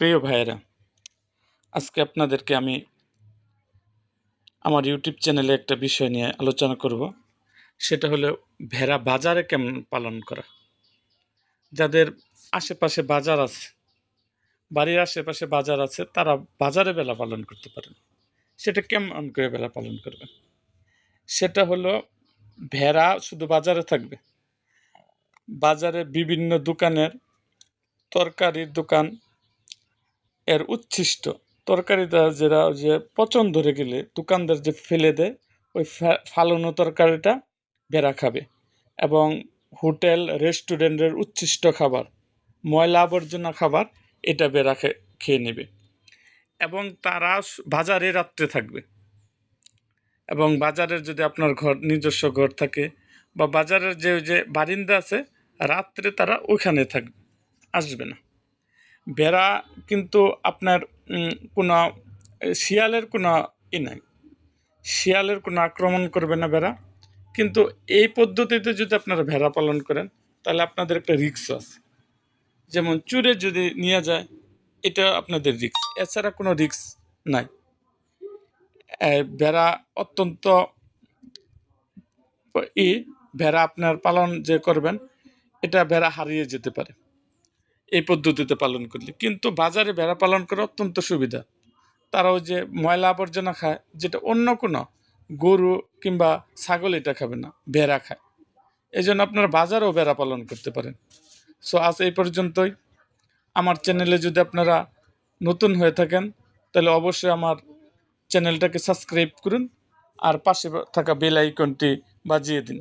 প্রিয় ভাইয়েরা, আজকে আপনাদেরকে আমি আমার ইউটিউব চ্যানেলে একটা বিষয় নিয়ে আলোচনা করব। সেটা হলো ভেড়া বাজারে কেমন পালন করা? যাদের আশেপাশে বাজার আছে, বাড়ির আশেপাশে বাজার আছে, তারা বাজারে বেলা পালন করতে পারেন। সেটা কেমন করে বেলা পালন করবেন? সেটা হলো ভেড়া শুধু বাজারে থাকবে, বাজারে বিভিন্ন দোকানের তরকারির দোকান এর উচ্ছিষ্ট। তরকারিটা যেটা যে পচন ধরে গেলে দোকানদার যে ফেলে দেয়, ওই ফালানো তরকারিটা বেড়া খাবে। এবং হোটেল, রেস্টুরেন্টের উচ্ছিষ্ট খাবার, ময়লা আবর্জনা খাবার, এটা বেড়া খেয়ে নেবে। এবং তারা বাজারে রাত্রে থাকবে। এবং বাজারের যদি আপনার ঘর, নিজস্ব ঘর থাকে বা বাজারের যে যে বারিন্দা আছে, রাত্রে তারা ওইখানে থাকবে আসবে না। বেড়া কিন্তু আপনার কোনো, শিয়ালের কোনো ই নাই। শিয়ালের কোনো আক্রমণ করবে না ভেড়া কিন্তু এই পদ্ধতিতে যদি আপনারা ভেড়া পালন করেন, তাহলে আপনাদের একটা রিক্স আছে। যেমন চুরে যদি নিয়ে যায়, এটা আপনাদের রিক্স এছাড়া কোনো রিক্স নাই। ভেড়া অত্যন্ত ই ভেড়া আপনার পালন যে করবেন, এটা ভেড়া হারিয়ে যেতে পারে। এই পদ্ধতিতে পালন করলে। কিন্তু বাজারে ভেড়া পালন করা অত্যন্ত সুবিধা। তারাও যে ময়লা আবর্জনা খায়, যেটা অন্য কোনো গরু কিংবা ছাগল এটা খাবে না, ভেড়া খায়। এই জন্য আপনারা বাজারেও ভেড়া পালন করতে পারেন। সো আজ এই পর্যন্তই। আমার চ্যানেলে যদি আপনারা নতুন হয়ে থাকেন, তাহলে অবশ্যই আমার চ্যানেলটাকে সাবস্ক্রাইব করুন আর পাশে থাকা বেল আইকনটি বাজিয়ে দিন।